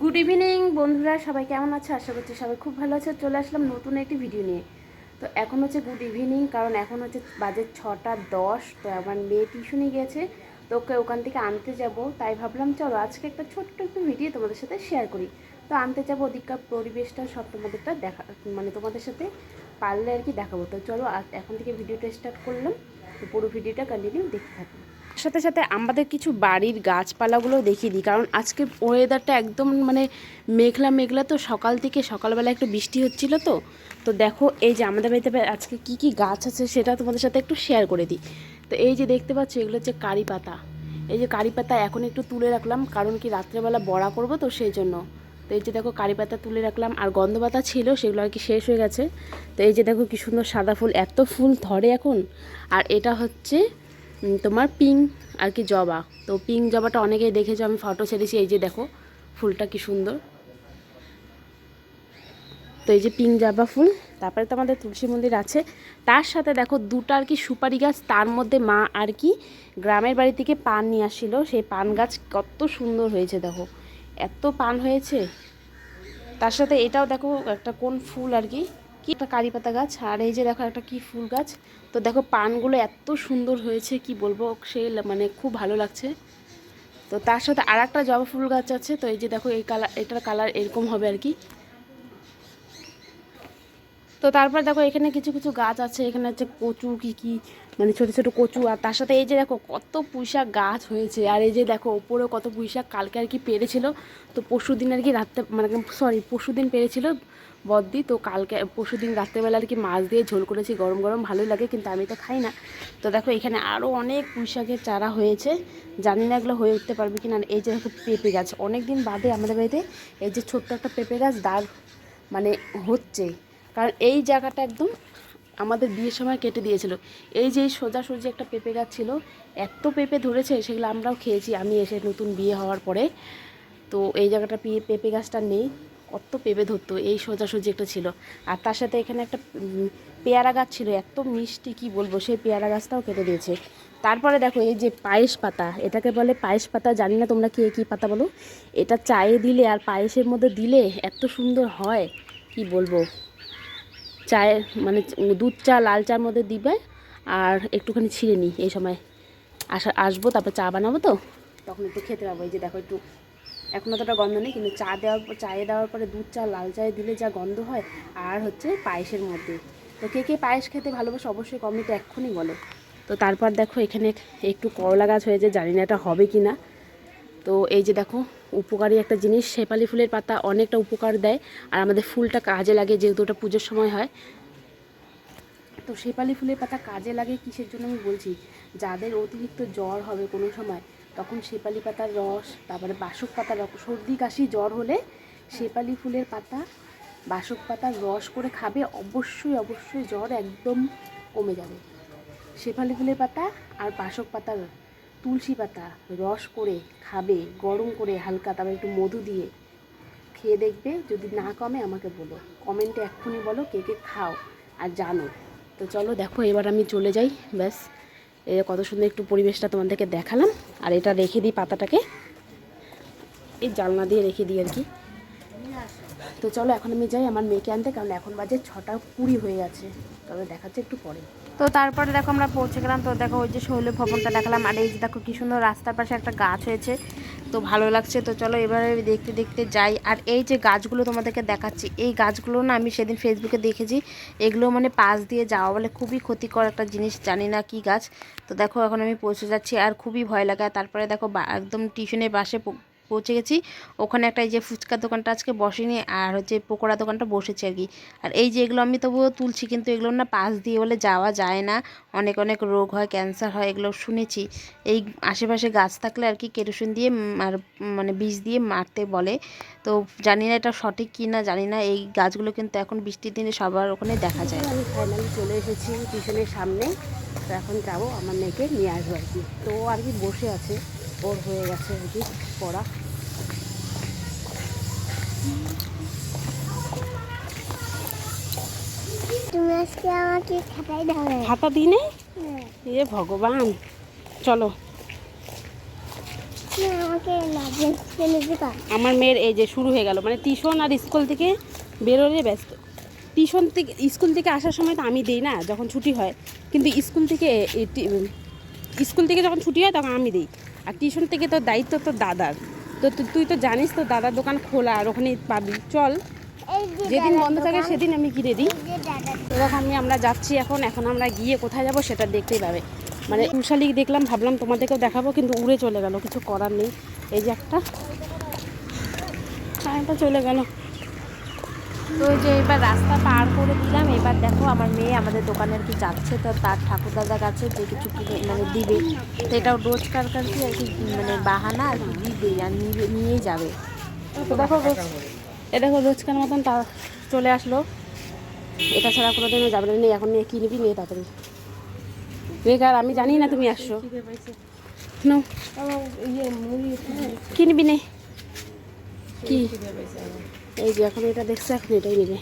Good evening বন্ধুরা, সবাই কেমন আছে? আশা করছি সবাই খুব ভালো আছে। চলে আসলাম নতুন একটি ভিডিও নিয়ে। তো এখন হচ্ছে গুড ইভিনিং কারণ এখন হচ্ছে বাজে ছটা দশ, তো আমার মেয়ে টিউশনে গেছে, তো ওকে ওখান থেকে আনতে যাব। তাই ভাবলাম, চলো আজকে একটা ছোট্ট একটু ভিডিও তোমাদের সাথে শেয়ার করি। তো আনতে যাব ওদিককার পরিবেশটা, সব তোমাদেরটা দেখা মানে তোমাদের সাথে পারলে আর কি দেখাবো। তো চলো এখন থেকে ভিডিওটা স্টার্ট করলাম। তো পুরো ভিডিওটা কন্টিনিউ দেখতে থাকব সাথে সাথে আমাদের কিছু বাড়ির গাছপালাগুলো দেখিয়ে দিই, কারণ আজকে ওয়েদারটা একদম মানে মেঘলা মেঘলা তো সকাল থেকে সকালবেলা একটু বৃষ্টি হচ্ছিল তো। তো দেখো এই যে আমাদের বাড়িতে আজকে কি কি গাছ আছে সেটা তোমাদের সাথে একটু শেয়ার করে দিই। তো এই যে দেখতে পাচ্ছ এগুলো হচ্ছে কারি পাতা। এই যে কারি পাতা এখন একটু তুলে রাখলাম, কারণ কি রাত্রেবেলা বড়া করব তো সেই জন্য। তো এই যে দেখো কারি পাতা তুলে রাখলাম, আর গন্ধ পাতা ছিল সেগুলো আর কি শেষ হয়ে গেছে। তো এই যে দেখো কি সুন্দর সাদা ফুল, এত ফুল ধরে এখন। আর এটা হচ্ছে তোমার পিঙ্ক আর কি জবা। তো পিঙ্ক জবাটা অনেকেই দেখেছ, আমি ফটো ছেড়েছি, এই যে দেখো, ফুলটা কি সুন্দর। তো এই যে পিঙ্ক জবা ফুল, তারপরে তো আমাদের তুলসী মন্দির আছে। তার সাথে দেখো দুটো আর কি সুপারি গাছ, তার মধ্যে মা আর কি গ্রামের বাড়ি থেকে পান নিয়ে আসছিল। সেই পান গাছ কত সুন্দর হয়েছে, দেখো। এত পান হয়েছে। তার সাথে এটাও দেখো, একটা কোন ফুল আর কি কি একটা কারি পাতা গাছ, আর এই যে দেখো একটা কি ফুল গাছ। তো দেখো পানগুলো এত সুন্দর হয়েছে, কি বলব, সে মানে খুব ভালো লাগছে। তো তার সাথে আর একটা জবা ফুল গাছ আছে, তো এই যে দেখো এই কালার, এটার কালার এরকম হবে আর কি। তো তারপর দেখো এখানে কিছু কিছু গাছ আছে, এখানে হচ্ছে কচু, কি কি মানে ছোট ছোট কচু, আর তার সাথে এই যে দেখো কত পুঁইশাক গাছ হয়েছে, আর এই যে দেখো ওপরেও কত পুঁইশাক কালকে আর কি পেরেছিল। তো পরশু দিন আর কি রাত্রে মানে সরি পরশু দিন পেরেছিল বদ্দি তো কালকে পরশু দিন রাত্রেবেলা আর কি মাছ দিয়ে ঝোল করেছি, গরম গরম ভালোই লাগে, কিন্তু আমি তো খাই না। তো দেখো এখানে আরও অনেক পুঁইশাকের চারা হয়েছে, জানি না এগুলো হয়ে উঠতে পারবে কি না এই যে দেখো পেঁপে গাছ অনেক দিন বাদে আমাদের বাড়িতে এই যে ছোট্ট একটা পেঁপে গাছ দাঁড় মানে হচ্ছে। কারণ এই জায়গাটা একদম আমাদের বিয়ের সময় কেটে দিয়েছিল। এই যে সোজাসুজি একটা পেঁপে গাছ ছিল, এত পেঁপে ধরেছে, সেগুলো আমরাও খেয়েছি, আমি এসে নতুন বিয়ে হওয়ার পরে। তো এই জায়গাটা পেঁপে গাছটা নেই, কত পেঁপে ধরতো, এই সোজাসুজি একটা ছিল। আর তার সাথে এখানে একটা পেয়ারা গাছ ছিল, এত মিষ্টি, কি বলব, সেই পেয়ারা গাছটাও কেটে দিয়েছে। তারপরে দেখো, এই যে পায়েস পাতা, এটাকে বলে পায়েস পাতা, জানি না তোমরা কে, কী পাতা বলো? এটা চায়ে দিলে আর পায়েসের মধ্যে দিলে এত সুন্দর হয়, কি বলব? চায়ের মানে দুধ চা, লাল চার মধ্যে দিবে আর একটুখানি ছিঁড়ে নিই এই সময়। আসা, আসব, তারপর চা বানাবো তো। তখন একটু খেতে পাবো এই যে দেখো একটু, এখন অতটা গন্ধ নেই, কিন্তু চা দেওয়ার পর, চায়ে দেওয়ার পরে দুধ চা, লাল চায়ে দিলে যা গন্ধ হয়, আর হচ্ছে পায়েসের মধ্যে। তো কে কে পায়েস খেতে ভালোবাসে অবশ্যই কমেন্টে এক্ষুনি বলো। তো তারপর দেখো এখানে একটু করলা গাছ হয়েছে, জানি না এটা হবে কি না তো এই যে দেখো উপকারী একটা জিনিস। শেপালি ফুলের পাতা অনেকটা উপকার দেয় আর আমাদের ফুলটা কাজে লাগে যেহেতু ওটা পুজোর সময় হয়। তো শেপালি ফুলের পাতা কাজে লাগে কিসের জন্য আমি বলছি? যাদের অতিরিক্ত জ্বর হবে কোনো সময়, তখন শেপালি পাতার রস, তারপরে বাসক পাতার রস, সর্দি, কাশি, জ্বর হলে শেপালি ফুলের পাতা, বাসক পাতার রস করে খাবে, অবশ্যই অবশ্যই জ্বর একদম কমে যাবে। শেফালি ফুলের পাতা আর বাসক পাতার তুলসী পাতা রস করে খাবে, গরম করে হালকা তারপর একটু মধু দিয়ে। খেয়ে দেখবে যদি না কমে আমাকে বলো। কমেন্টে এক্ষুনি বলো কে কে খাও আর জানো। তো চলো দেখো, এবার আমি চলে যাই, ব্যাস। কত সুন্দর একটু পরিবেশটা তোমাদেরকে দেখালাম। আর এটা রেখে দিই পাতাটাকে। এই জালনা দিয়ে রেখে দিই আর কি। তো চলো এখন আমি যাই আমার মেয়েকে আনতে, কারণ এখন বাজে ছটা কুড়ি হয়ে গেছে। তবে দেখাচ্ছে একটু পরে। তো তারপরে দেখো আমরা পৌঁছে গেলাম। তো দেখো ওই যে শৈল ভবনটা দেখালাম। আর এই যে দেখো কি সুন্দর রাস্তার পাশে একটা গাছ হয়েছে। তো ভালো লাগছে। তো চলো এবারে দেখতে দেখতে যাই। আর এই যে গাছগুলো তোমাদেরকে দেখাচ্ছি, এই গাছগুলো না আমি সেদিন ফেসবুকে দেখেছি। এগুলো মানে পাশ দিয়ে যাওয়া বলে খুবই ক্ষতিকর একটা জিনিস, জানি না কি গাছ। তো দেখো এখন আমি পৌঁছে যাচ্ছি। আর খুবই ভয় লাগে। তারপরে দেখো একদম টিউশনের পাশে পৌঁছে গেছি। ওখানে একটা এই যে ফুচকার দোকানটা আজকে বসেনি, আর হচ্ছে পকোড়া দোকানটা বসেছে আর কি। আর এই যে এগুলো আমি তবুও তুলছি, কিন্তু এগুলো না পাশ দিয়ে বলে যাওয়া যায় না। অনেক অনেক রোগ হয়, ক্যান্সার হয়, এগুলো শুনেছি। এই আশেপাশে গাছ থাকলে আর কি কেরোসিন দিয়ে আর মানে বীজ দিয়ে মারতে বলে। তো জানি না এটা সঠিক কি না জানি না। এই গাছগুলো কিন্তু এখন বৃষ্টির দিনে সবার ওখানে দেখা যায়। আমি ফাইনালি চলে এসেছি টিউশনের সামনে। তো এখন যাব, আমার মেয়েকে নিয়ে আসব আর কি। তো আর কি বসে আছে। ওর হয়ে গেছে কি পড়া। তুমি আজকে আমাকে দাও। খাতা দিই নেই এ ভগবান। চলো। আমার মেয়ের এই যে শুরু হয়ে গেল। মানে টিউশন আর স্কুল থেকে বেরোলে ব্যস্ত। টিউশন থেকে স্কুল থেকে আসার সময় তো আমি দিই না যখন ছুটি হয়। কিন্তু স্কুল থেকে স্কুল থেকে যখন ছুটি হয় তখন আমি দিই। আর টিউশন থেকে তোর দায়িত্ব তো দাদার। তো তুই তো জানিস তো দাদার দোকান খোলা আর ওখানে পাবি। চল। যেদিন বন্ধ থাকে সেদিন আমি কিনে দিই। এরকম আমি আমরা যাচ্ছি এখন। এখন আমরা গিয়ে কোথায় যাব সেটা দেখতেই পাবে। মানে উষালিক দেখলাম, ভাবলাম তোমাদেরকেও দেখাবো, কিন্তু উড়ে চলে গেল। কিছু করার নেই। এই যে একটা। টাইমটা চলে গেল। তো ওই যে এবার রাস্তা পার করে দিলাম। এবার দেখো আমার মেয়ে আমাদের দোকানে আর কি যাচ্ছে তো তার ঠাকুরদাদার কাছে যে কিছু কিনে মানে দিবে তো এটাও রোজকার কার কি আর কি মানে বাহানা আর কি দিবে আর নিয়ে যাবে। তো দেখো রোজ এ দেখো রোজকার মতন তা চলে আসলো। এটা ছাড়া কোনো দিনও যাবে না। নেই এখন নিয়ে কিনবি নিয়ে তাড়াতাড়ি। বেকার আমি জানি না তুমি আসছো। নাও কিনবি নে? কি? এই যে এখন এটা দেখছে এখন এটাই নেবে।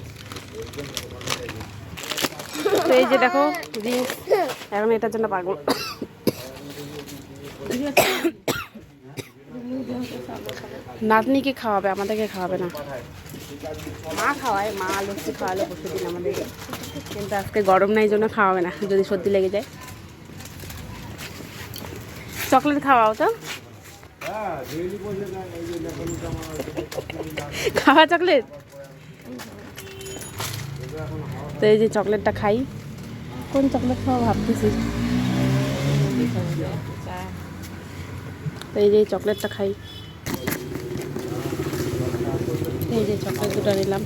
তো এই যে দেখো জিনিস এখন এটার জন্য পাগল। নাতনিকে খাওয়াবে আমাদেরকে খাওয়াবে না। মা খাওয়ায় মা লস্যি খাওয়ালো পরশু দিন আমাদেরকে কিন্তু আজকে গরম নাই জন্য খাওয়াবে না যদি সর্দি লেগে যায়। চকলেট খাওয়াও তো। খাওয়া চকলেট? তো এই যে চকলেটটা খাই। কোন চকলেট খাওয়া ভাবতেছি? তো এই যে চকলেটটা খাই। এই যে চকলেট দুটো নিলাম।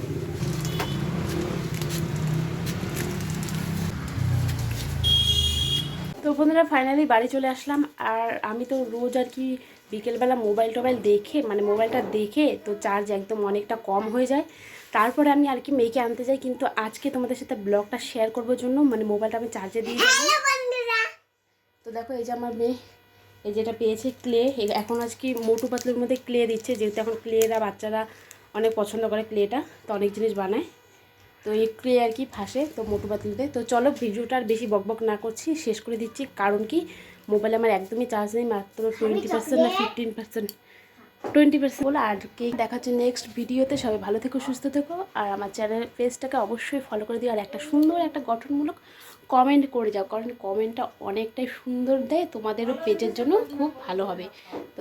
বন্ধুরা ফাইনালি বাড়ি চলে আসলাম। আর আমি তো রোজ আর কি বিকেলবেলা মোবাইল টোবাইল দেখে মানে মোবাইলটা দেখে তো চার্জ একদম অনেকটা কম হয়ে যায়। তারপরে আমি আর কি মেয়েকে আনতে যাই কিন্তু আজকে তোমাদের সাথে ব্লগটা শেয়ার করবার জন্য মানে মোবাইলটা আমি চার্জে দিয়ে তো দেখো এই যে আমার মেয়ে এই যেটা পেয়েছে ক্লে এখন আজকে মোটু পাতলুর মধ্যে ক্লে দিচ্ছে যেহেতু এখন ক্লেরা বাচ্চারা অনেক পছন্দ করে ক্লেটা তো অনেক জিনিস বানায়। তো এই ক্লে আর কি ফাঁসে তো মোটু পাতলুতে তো চলো ভিডিওটা আর বেশি বকবক না করছি শেষ করে দিচ্ছি। কারণ কি মোবাইলে আমার একদমই চার্জ নেই মাত্র টোয়েন্টি পার্সেন্ট না ফিফটিন পার্সেন্ট টোয়েন্টি পার্সেন্ট বলে আর কেক দেখাচ্ছে নেক্সট ভিডিওতে সবাই ভালো থেকো সুস্থ থেকো। আর আমার চ্যানেল পেজটাকে অবশ্যই ফলো করে দিও। আর একটা সুন্দর একটা গঠনমূলক কমেন্ট করে যাও। কারণ কমেন্টটা অনেকটাই সুন্দর দেয়। তোমাদেরও পেজের জন্য খুব ভালো হবে। তো